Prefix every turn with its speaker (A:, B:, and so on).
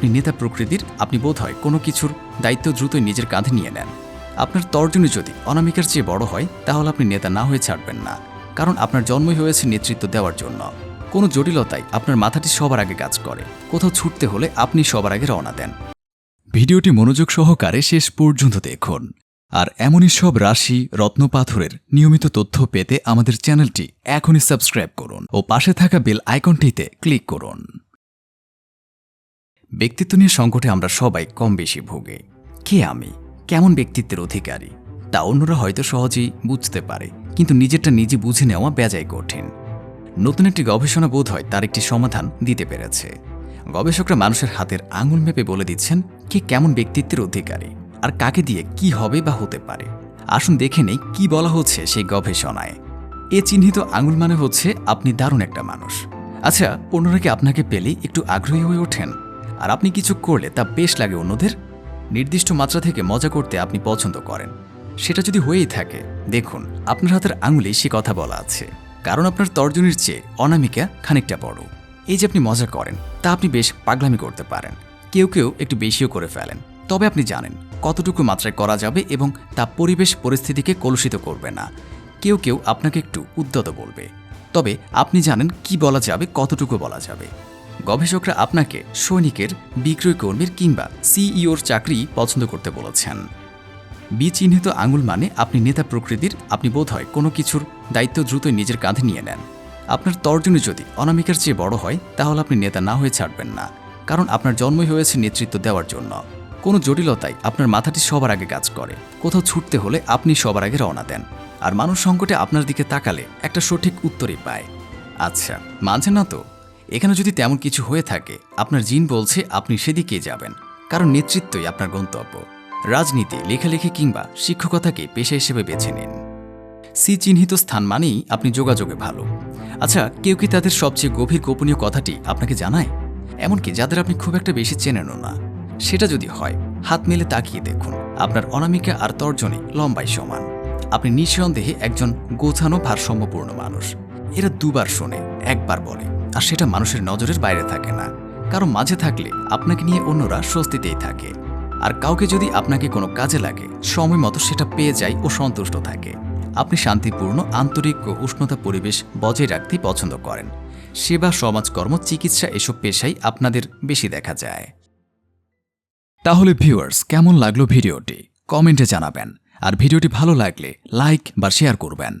A: আপনি নেতা প্রকৃতির, আপনি বোধ হয় কোনো কিছুর দায়িত্ব দ্রুতই নিজের কাঁধে নিয়ে নেন। আপনার তর্জনী যদি অনামিকার চেয়ে বড় হয়, তাহলে আপনি নেতা না হয়ে ছাড়বেন না, কারণ আপনার জন্মই হয়েছে নেতৃত্ব দেওয়ার জন্য। কোনো জটিলতায় আপনার মাথাটি সবার আগে কাজ করে। কোথাও ছুটতে হলে আপনি সবার আগে রওনা দেন। ভিডিওটি মনোযোগ সহকারে শেষ পর্যন্ত দেখুন। আর এমনই সব রাশি রত্নপাথরের নিয়মিত তথ্য পেতে আমাদের চ্যানেলটি এখনই সাবস্ক্রাইব করুন ও পাশে থাকা বেল আইকনটিতে ক্লিক করুন। ব্যক্তিত্ব নিয়ে সংকটে আমরা সবাই কম বেশি ভোগে। কে আমি? কেমন ব্যক্তিত্বের অধিকারী? তা অন্যরা হয়তো সহজেই বুঝতে পারে, কিন্তু নিজেরটা নিজে বুঝে নেওয়া বেজায় কঠিন। নতুন একটি গবেষণা বোধ হয় তার একটি সমাধান দিতে পেরেছে। গবেষকরা মানুষের হাতের আঙুল মেপে বলে দিচ্ছেন, কে কেমন ব্যক্তিত্বের অধিকারী? আর কাকে দিয়ে কি হবে বা হতে পারে? আসুন দেখে নেই কি বলা হচ্ছে সেই গবেষণায়। এ চিহ্নিত আঙুল মানে হচ্ছে আপনি দারুণ একটা মানুষ। আচ্ছা অন্যরা কি আপনাকে পেলেই একটু আগ্রহী হয়ে ওঠেন? আর আপনি কিছু করলে তা বেশ লাগে অন্যদের। নির্দিষ্ট মাত্রা থেকে মজা করতে আপনি পছন্দ করেন। সেটা যদি হয়েই থাকে, দেখুন, আপনার হাতের আঙুলে সে কথা বলা আছে। কারণ আপনার তর্জনীর চেয়ে অনামিকা খানিকটা বড়। এই যে আপনি মজা করেন, তা আপনি বেশ পাগলামি করতে পারেন। কেউ কেউ একটু বেশিও করে ফেলেন। তবে আপনি জানেন, কতটুকু মাত্রায় করা যাবে এবং তা পরিবেশ পরিস্থিতিকে কলুষিত করবে না। কেউ কেউ আপনাকে একটু উদ্যত বলবে। তবে আপনি জানেন কি বলা যাবে, কতটুকু বলা যাবে। গবেষকরা আপনাকে সৈনিকের বিক্রয় কর্মীর কিংবা সিইওর চাকরি পছন্দ করতে বলেছেন। বি চিহ্নিত আঙুল মানে আপনি নেতা প্রকৃতির, আপনি বোধ হয় কোনো কিছুর দায়িত্ব দ্রুতই নিজের কাঁধে নিয়ে নেন। আপনার তর্জনী যদি অনামিকার চেয়ে বড় হয়, তাহলে আপনি নেতা না হয়ে ছাড়বেন না, কারণ আপনার জন্মই হয়েছে নেতৃত্ব দেওয়ার জন্য। কোনো জটিলতায় আপনার মাথাটি সবার আগে কাজ করে। কোথাও ছুটতে হলে আপনি সবার আগে রওনা দেন, আর মানুষ সংকটে আপনার দিকে তাকালে একটা সঠিক উত্তরই পায়। আচ্ছা মানছেন না তো? এখানে যদি তেমন কিছু হয়ে থাকে, আপনার জিন বলছে আপনি সেদিকে যাবেন। কারণ নেতৃত্বই আপনার গন্তব্য। রাজনীতি, লেখালেখি কিংবা শিক্ষকতাকে পেশা হিসেবে বেছে নিন। সি চিহ্নিত স্থান মানেই আপনি যোগাযোগে ভালো। আচ্ছা কেউ কি তাদের সবচেয়ে গভীর গোপনীয় কথাটি আপনাকে জানায়? এমনকি যাদের আপনি খুব একটা বেশি চেনেনও না। সেটা যদি হয়, হাত মেলে তাকিয়ে দেখুন, আপনার অনামিকা আর তর্জনী লম্বাই সমান। আপনি নিঃসন্দেহে একজন গোছানো ভারসাম্যপূর্ণ মানুষ। এরা দুবার শোনে, একবার বলে। আর সেটা মানুষের নজরের বাইরে থাকে না। কারণ মাঝে থাকলে আপনাকে নিয়ে অন্যরা স্বস্তিতেই থাকে। আর কাউকে যদি আপনাকে কোনো কাজে লাগে, সময় মতো সেটা পেয়ে যায় ও সন্তুষ্ট থাকে। আপনি শান্তিপূর্ণ, আন্তরিক ও উষ্ণতা পরিবেশ বজায় রাখতে পছন্দ করেন। সেবা, সমাজকর্ম, চিকিৎসা এসব পেশাই আপনাদের বেশি দেখা যায়। তাহলে ভিউয়ার্স, কেমন লাগল ভিডিওটি? কমেন্টে জানাবেন। আর ভিডিওটি ভালো লাগলে লাইক বা শেয়ার করবেন।